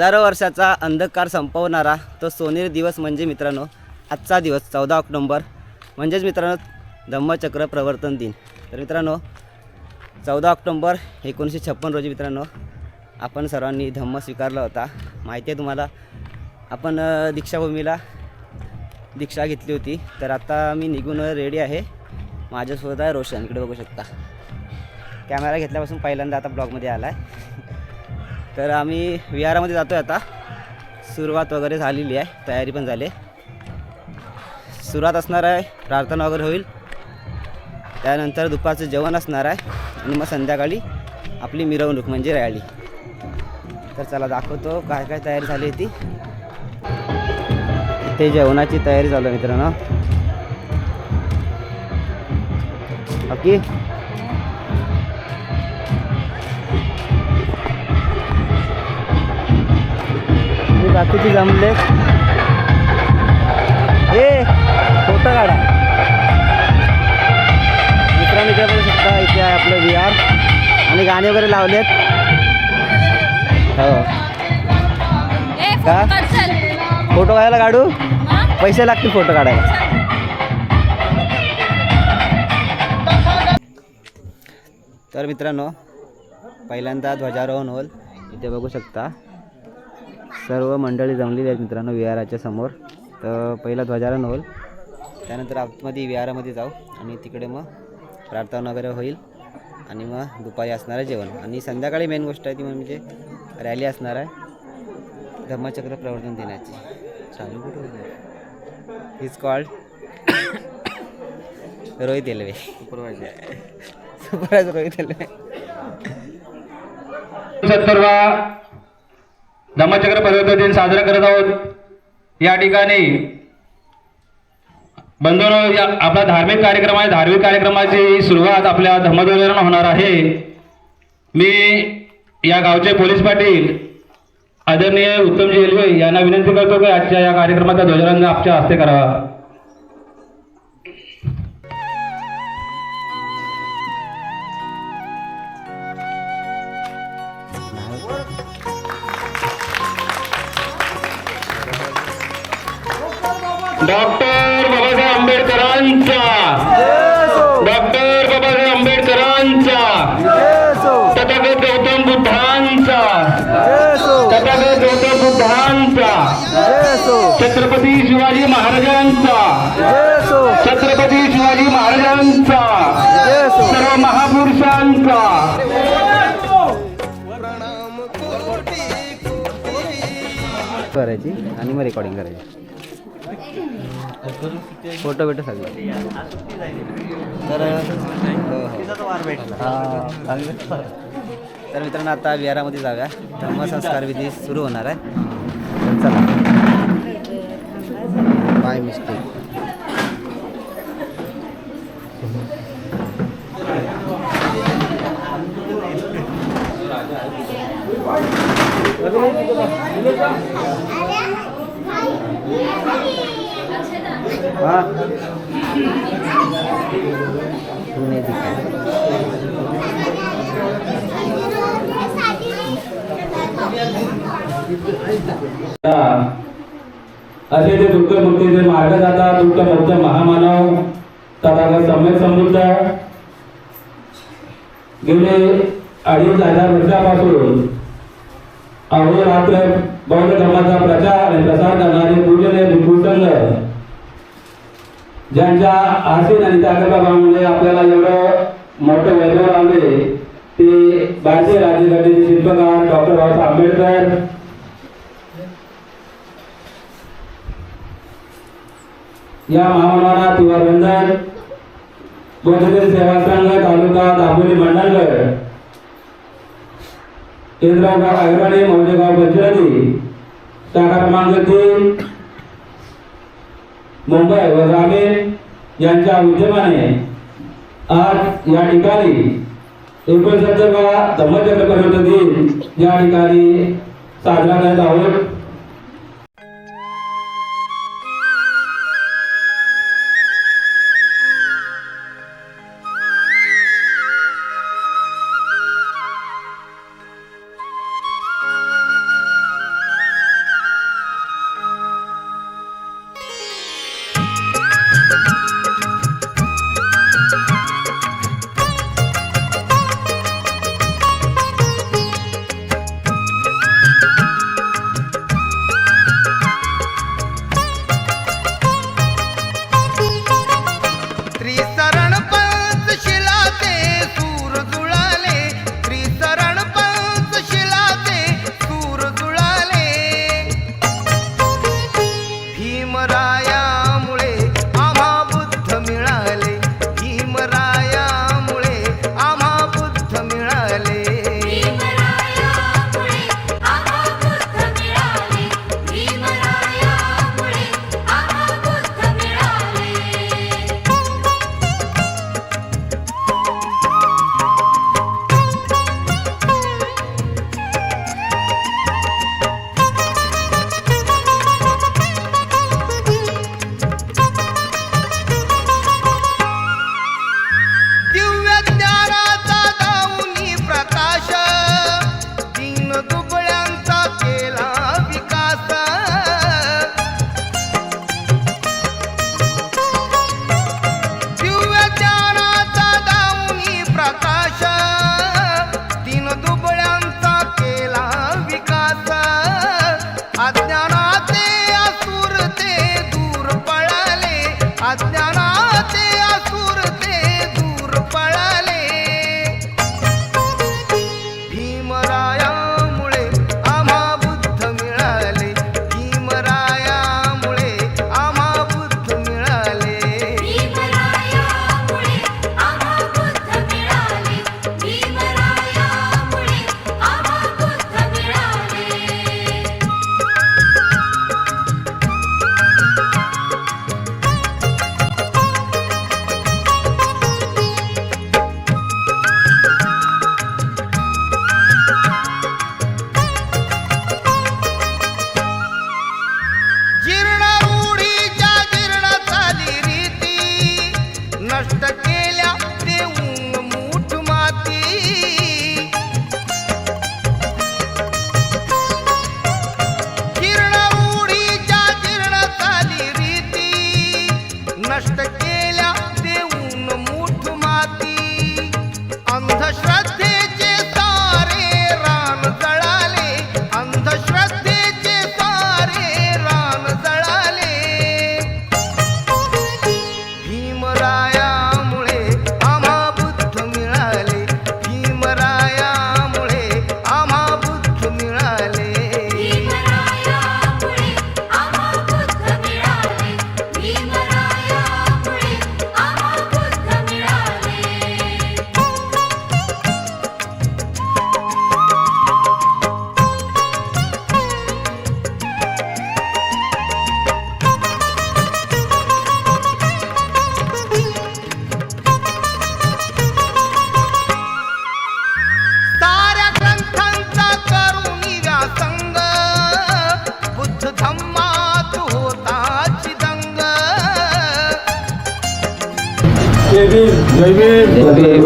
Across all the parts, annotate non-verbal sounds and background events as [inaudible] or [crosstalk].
हजारो वर्षाचा अंधकार संपवणारा तो सोनेरी दिवस म्हणजे मित्रांनो आजचा दिवस चौदा ऑक्टोंबर. म्हणजेच मित्रांनो धम्मचक्र प्रवर्तन दिन. तर मित्रांनो चौदा ऑक्टोंबर एकोणीसशे छप्पन रोजी मित्रांनो आपण सर्वांनी धम्म स्वीकारला होता. माहिती आहे तुम्हाला आपण दीक्षाभूमीला दीक्षा घेतली होती. तर आता मी निघून रेडी आहे. माझ्यासोबत आहे रोशन. इकडे बघू शकता. कॅमेरा घेतल्यापासून पहिल्यांदा आता ब्लॉगमध्ये आला आहे तर आम्ही विहारामध्ये जातो आहे आता. सुरुवात वगैरे झालेली आहे. तयारी पण झाली आहे. सुरुवात असणार आहे. प्रार्थना वगैरे होईल. त्यानंतर दुपारचं जेवण असणार आहे. आणि मग संध्याकाळी आपली मिरवणूक म्हणजे रॅली. तर चला दाखवतो काय काय तयारी झाली ती. ते जेवणाची तयारी चालू आहे मित्रांनो. ओके बाकीचे जमले. ए फोटो काढा मित्रांनो इथे बघू शकता इथे आहे आपलं विहार आणि गाणे वगैरे लावलेत. हो. का? फोटो काढायला काढू? हा? पैसे लागतील फोटो काढायला. तर मित्रांनो पहिल्यांदा ध्वजारोहण होईल इथे बघू शकता. सर्व मंडळी जमलेली आहेत मित्रांनो विहाराच्या समोर. तर पहिला ध्वजारोहण होईल. त्यानंतर आतमध्ये विहारामध्ये जाऊ आणि तिकडे मग प्रार्थना वगैरे होईल आणि मग दुपारी असणार आहे जेवण. आणि संध्याकाळी मेन गोष्ट आहे ती म्हणजे रॅली असणार आहे. धम्मचक्र प्रवर्तन दिनाची. चालू कुठं is called [coughs] Rohit Elwe. Supervisor. [laughs] Supervisor Rohit Elwe. सत्तरवा धम्मचक्र पर्वत दिन साजरा करत आहोत. या ठिकाणी बंधूंनो या आपला धार्मिक कार्यक्रम आहे धार्मिक कार्यक्रमाची सुरुवात आपल्या धम्मध्वजानं होणार आहे. मी या गावचे पोलीस पाटील आदरणीय उत्तमजी एलवे यांना विनंती करतो की आजच्या या कार्यक्रमाचा ध्वजारंग आपच्या हस्ते करावा. डॉक्टर बाबासाहेब आंबेडकरांचा. डॉक्टर बाबासाहेब आंबेडकरांचा. तथागत गौतम बुद्धांचा. तथागत गौतम बुद्धांचा. छत्रपती शिवाजी महाराजांचा. छत्रपती शिवाजी महाराजांचा. सर्व महापुरुषांचा. करायची आणि मग रेकॉर्डिंग करायची. फोटो बिटो सगळं. तर तर मित्रांनो आता विहारामध्ये जाऊया. धर्मसंस्कार विधी सुरू होणार आहे. तर चला. बाय मिस्टेक हां तू नाही दिसत. असे ते दुःख मुक्तीचे मार्ग जाता दुःख मुक्त महामानव तथागत सम्यक समृद्ध गेले अडीच हजार वर्षापासून अहोरात्र बौद्ध धर्माचा प्रचार आणि प्रसार करणारे पूजने भिक्खूसंघ ज्यांच्या आसीन आणि त्यागभावामुळे आपल्याला एवढं मोठं वैभव लावले ते भारतीय राज्यघटनेचे शिल्पकार डॉक्टर बाबासाहेब आंबेडकर. या महामानवाला तिवारबंधन बौद्धजन सेवा संघ तालुका दापोली मंडलगड केंद्रगाव अग्रणी मौजेगाव पंचरणी शाखा क्रमांक तीन मुंबई व ग्रामीण यांच्या उद्यमाने आज या ठिकाणी एकोणसत्तरवा धम्मचक्र पर्यटन दिन या ठिकाणी साजरा करत आहोत.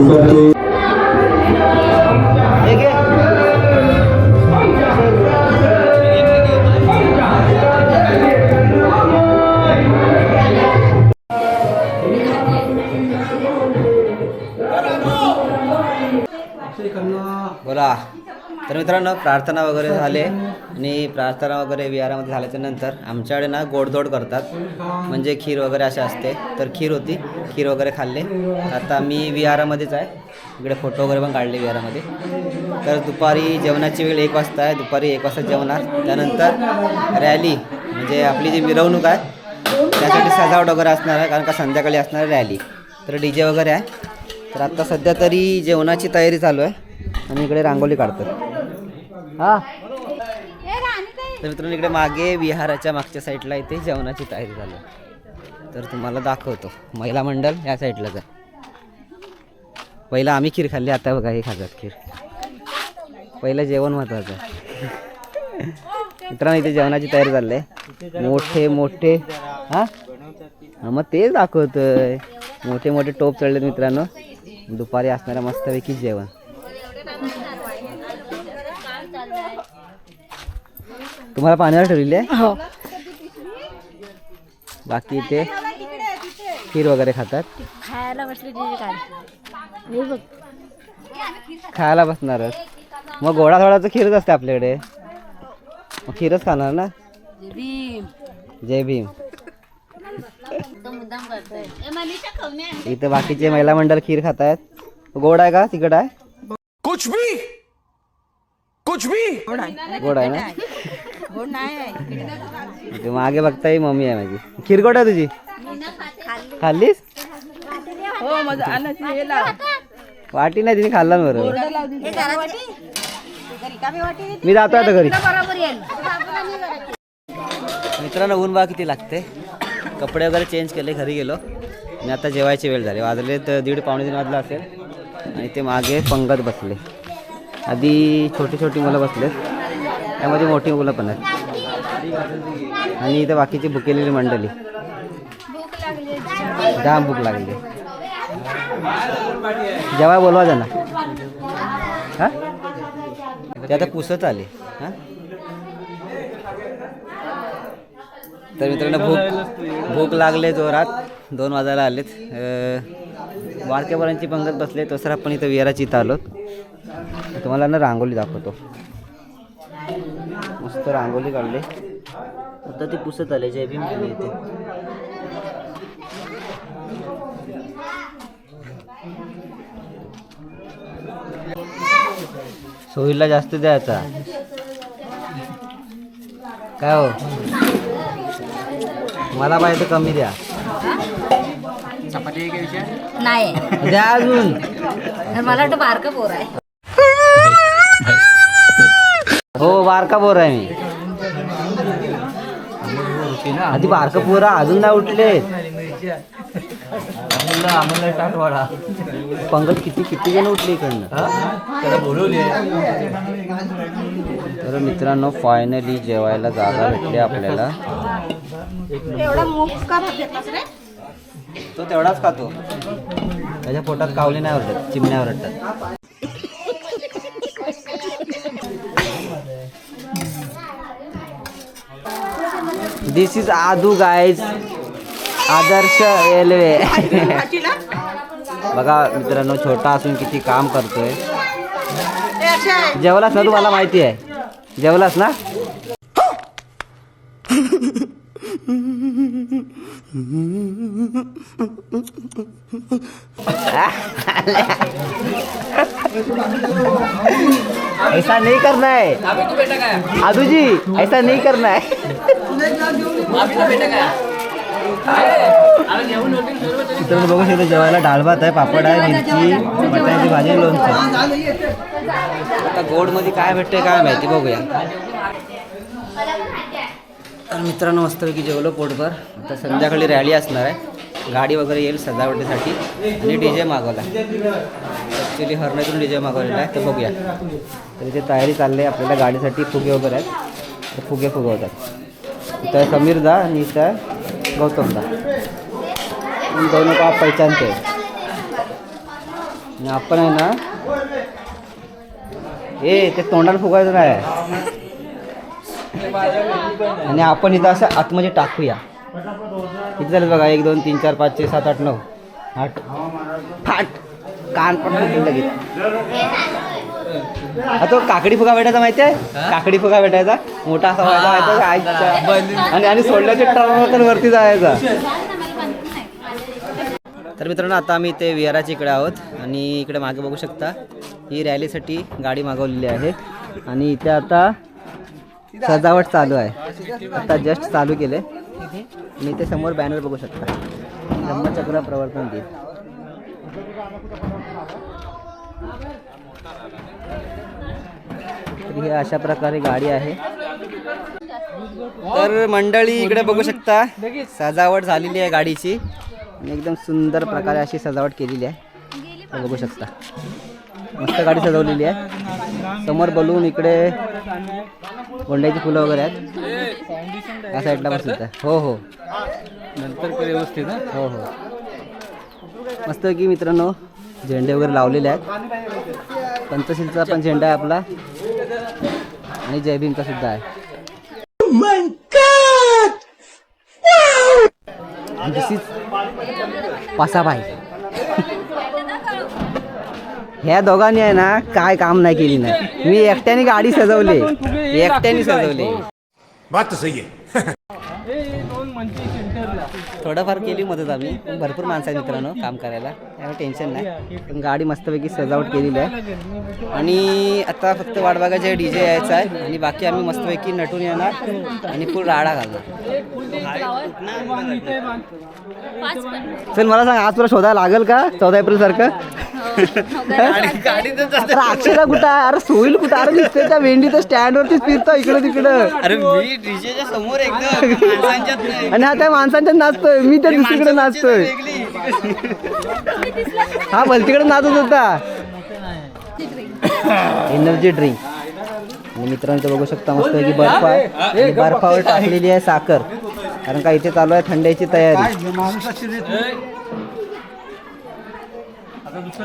हे मित्रांनो प्रार्थना वगैरे झाले आणि प्रार्थना वगैरे विहारामध्ये झाल्याच्यानंतर आमच्याकडे ना गोडधोड करतात. म्हणजे खीर वगैरे असे असते. तर खीर होती. खीर वगैरे खाल्ले. आता मी विहारामध्येच आहे. इकडे फोटो वगैरे पण काढले विहारामध्ये. तर दुपारी जेवणाची वेळ एक वाजता आहे. दुपारी एक वाजता जेवणार. त्यानंतर रॅली. म्हणजे आपली जी मिरवणूक आहे त्यासाठी सजावट वगैरे असणार आहे. कारण का संध्याकाळी असणार आहे रॅली. तर डी जे वगैरे आहे. तर आत्ता सध्या तरी जेवणाची तयारी चालू आहे. आणि इकडे रांगोली काढतात. हां? तर मित्रांनो इकडे मागे विहाराच्या मागच्या साईडला इथे जेवणाची तयारी आहे. तर तुम्हाला दाखवतो. महिला मंडळ या साईडलाच आहे पहिलं आम्ही खीर खाल्ली आता बघा हे खातात खीर. पहिलं जेवण महत्वाचं आहे. मित्रांनो इथे जेवणाची तयारी चालली आहे. मोठे मोठे हां? हां मग तेच दाखवतोय. मोठे मोठे टोप चढलेत मित्रांनो. दुपारी असणाऱ्या मस्तपैकी जेवण. तुम्हाला पाण्यावर ठेवलेली आहे? हो. बाकी इथे खीर वगैरे खातात? खायला बसली तिथे काय हे बघ. खायला बसणारच. मग गोडा थोडाचं खीरच असते आपल्याकडे. मग खीरच खाणार ना? भीम जय भीम. तो इथं बाकीचे महिला मंडळ खीर खात आहेत गोड आहे का? तिकट आहे? कुछ भी! कुछ भी! गोड आहे ना? इथे मागे बघताय मम्मी आहे माझी. खीर गोड आहे तुझी? खाल्लीस? वाटी नाही तिने खाल्ला ना बरोबर. मी जातो आता घरी. मित्रांनो ऊन बा किती लागते कपडे वगैरे चेंज केले घरी गेलो. आणि आता जेवायची वेळ झाली. वाजले तर दीड पावणे तीन वाजला असेल. आणि ते मागे पंगत बसले. आधी छोटी छोटी मुलं बसलेत. त्यामध्ये मोठी मुलं पण आहेत. आणि इथं बाकीची भुकेलेली मंडळी. जाम भूक लागली. जेव्हा बोलवा त्यांना. हा? ते आता पुसत आले. हा? तर मित्रांनो भूक भूक लागले जोरात. दोन वाजायला आलेत. वारकेवरांची पंगत बसले तसं आपण इथं विहाराची इथं आलो तुम्हाला ना रांगोली दाखवतो. मस्त रांगोली काढली. आता ती पुसत आले जय भीम केली इथे. सोयीला जास्त द्यायचा काय हो? मला पाहिजे कमी द्या. नाही. द्या अजून. मला वाटतं बारकं पोर आहे. हो बारका पोर आहे मी. आधी बारका पोरा अजून नाही उठले. पंकज किती किती जण उठले इकडनं? तर मित्रांनो फायनली जेवायला जागा भेटली आपल्याला. तो तेवढाच खातो. त्याच्या पोटात कावली नाही ओरडत चिमण्या ओरडतात this is Aadu guys Adarsh railway बघा मित्रांनो छोटा असून किती काम करतोय. जेवलास ना तुम्हाला माहिती आहे? जेवलास ना? [laughs] ऐसा नहीं करना है। आदू जी ऐसा नहीं करना है। मित्रांनो बघू शकतो जेवायला डाळ भात आहे पापड आहे मिरची बटाट्याची भाजी लोणचं. आता गोडमध्ये काय भेटते काय माहिती बघूया. तर मित्रांनो मस्तपैकी जेवलो पोटभर. आता संध्याकाळी रॅली असणार आहे. गाडी वगैरे येईल सजावटीसाठी. आणि डी जे मागवला ॲक्च्युली हरणातून डी जे मागवलेला आहे. तर बघूया. तर इथे तयारी चालली आहे. आपल्याला गाडीसाठी फुगे वगैरे आहेत. तर फुगे फुगवतात. इथं आहे समीर दा आणि इथं आहे गौतम दा इन आणि आपण आहे ना ए ते तोंडाला फुगायचं नाही. आणि आपण इथं असं आतमध्ये टाकूया. किती झालं बघा एक दोन तीन चार पाच छे सात आठ नऊ आठ. फाट. कान पण लगेच. तो काकडी फुगा भेटायचा माहिती आहे काकडी फुगा भेटायचा. मोठा असा व्हायचा माहिती आहे? आईच्या. आणि आणि सोडल्याचे टर्न वरती जायचा. तर मित्रांनो आता आम्ही इथे विहाराच्या इकडे आहोत. आणि इकडे मागे बघू शकता ही रॅलीसाठी गाडी मागवलेली आहे. आणि इथे आता सजावट चालू आहे. आता जस्ट चालू केले. आणि इथे समोर बॅनर बघू शकता. धम्मचक्र प्रवर्तन दिन. तर ही अशा प्रकारे गाडी आहे. तर मंडळी इकडे बघू शकता सजावट झालेली आहे गाडीची. आणि एकदम सुंदर प्रकारे अशी सजावट केलेली आहे. बघू शकता. मस्त गाडी सजवलेली आहे. समोर बलून इकडे गोंड्याची फुलं वगैरे आहेत. या साईडला सुद्धा हो हो. नंतर व्यवस्थित हो? हो मस्त की मित्रांनो झेंडे वगैरे लावलेले आहेत. पंचशीलचा पण झेंडा आहे आपला. आणि जय भीमचा सुद्धा आहे. This is Pasabai. ह्या दोघांनी आहे ना काय काम नाही केली नाही मी एकट्याने गाडी सजवली. एकट्याने सजवली. बात सही है थोडंफार केली मदत आम्ही. पण भरपूर माणसं आहेत मित्रांनो काम करायला. त्यामुळे टेन्शन नाही. पण गाडी मस्तपैकी सजावट केलेली आहे. आणि आता फक्त वाडबागाचे डी जे यायचा आहे. आणि बाकी आम्ही मस्तपैकी नटून येणार आणि फुल राडा घालणार. चल मला सांग आज तुला शोधायला लागेल का चौदा एप्रिल सारखं [laughs] अरे अक्षरा कुठं आहे? अरे सोईल कुठं? अरे दिसते त्या वेंडीच्या स्टँड वरतीच फिरतो इकडं तिकडं. अरे मी डीजेच्या समोर एकदम. [laughs] माणसांच्यात नाही. आणि हा त्या माणसांच्यात नाचतोय. मी त्या दुसरीकडे नाचतोय. हा भलतीकडे नाचत होता. एनर्जी ड्रिंक आणि मित्रांनो इथं बघू शकता मस्त की बर्फ आहे. आणि बर्फावर टाकलेली आहे साखर. कारण का इथे चालू आहे थंड्याची तयारी.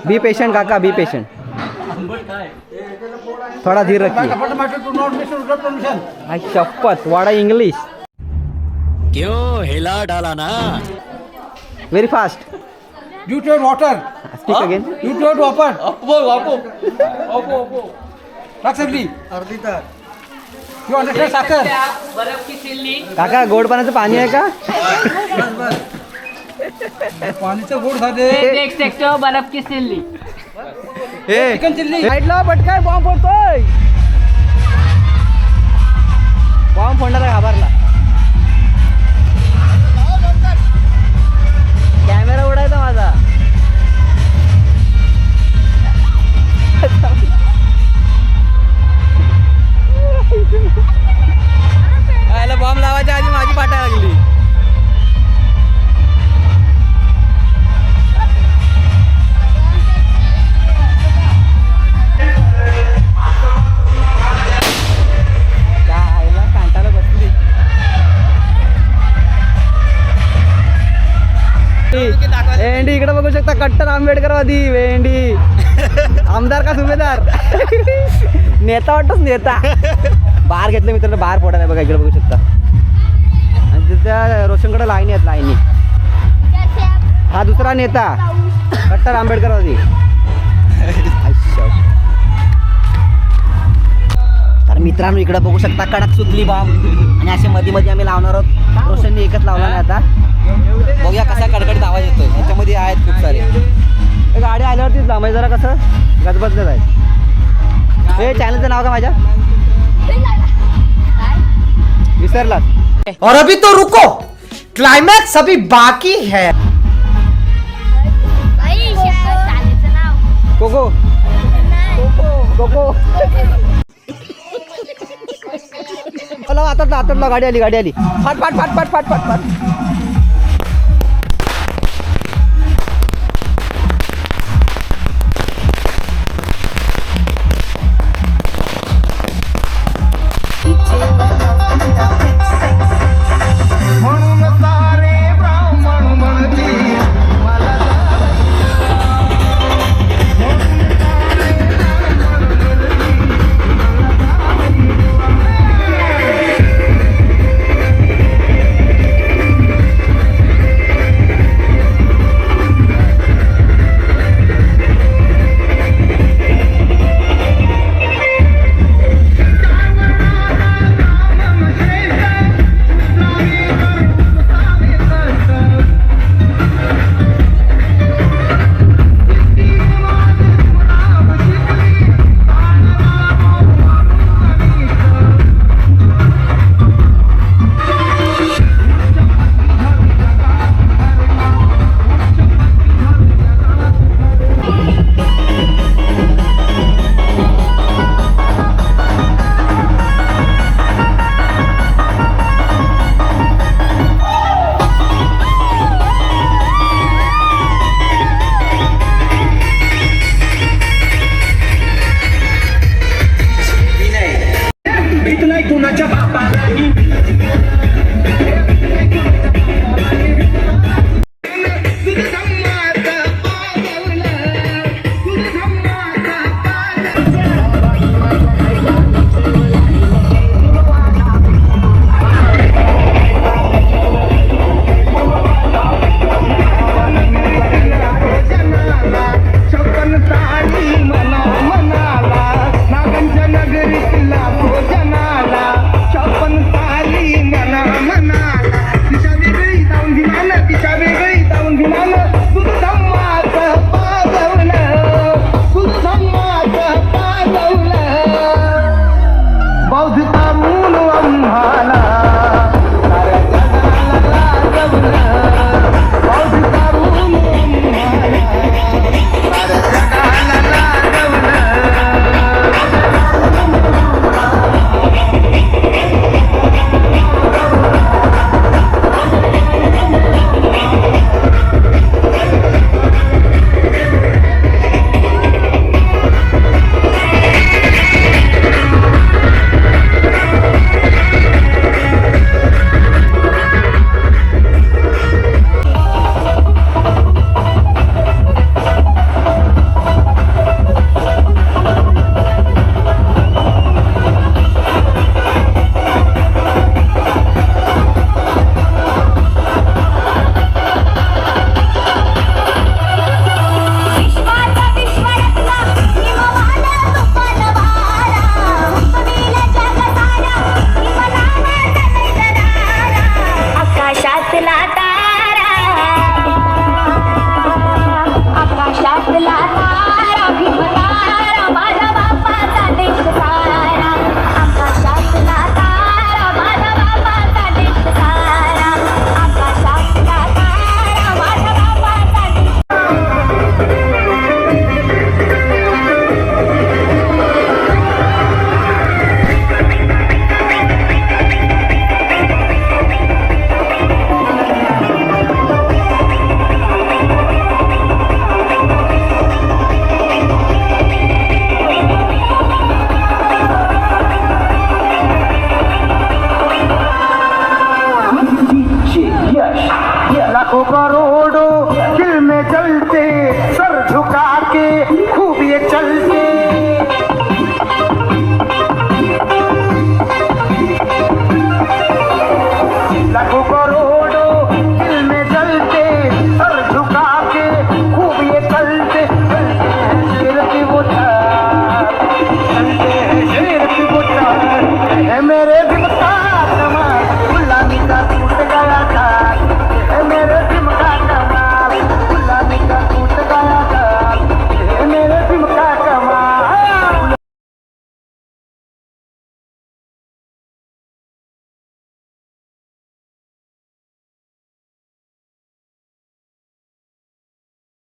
बी पेशंट काका बी पेशंट थोडा धीर शपथ वाडा इंग्लिश. क्यो हेला डाला very fast you to water speak you to to साखर काका गोड पाण्याचं पाणी आहे का? पाणीचं गोड झाले बर्फ की सिल्ली चिकन चिल्ली. साईडला पटकाय बॉम्ब पडतोय बॉम्ब फोडणारा घाबरला कॅमेरा उडायचा माझा. बॉम्ब लावायच्या आधी माझी आंबेडकरवादी वेंडी आमदार का सुभेदार? नेता वाटतच नेता. बाहेर घेतलं मित्रांनो बाहेर पडत नाही बघा इकडे बघू शकता. आणि तिथं रोशनकडे लाईनी आहेत लाईनी. हा दुसरा नेता कट्टर आंबेडकरवादी. तर मित्रांनो इकडे बघू शकता कडक सुतली बॉम्ब आणि असे मध्ये मध्ये आम्ही लावणार आहोत. रोशन लांबाय जरा कसं गजबजलं आहे. हे चॅनलचं नाव का माझ्या? विसरलात. और अभी तो रुको। क्लाइमैक्स अभी बाकी है। कोको। कोको। आता आता गाडी आली गाडी आली. फाट फाट फाट फाट फाट फाट फाट.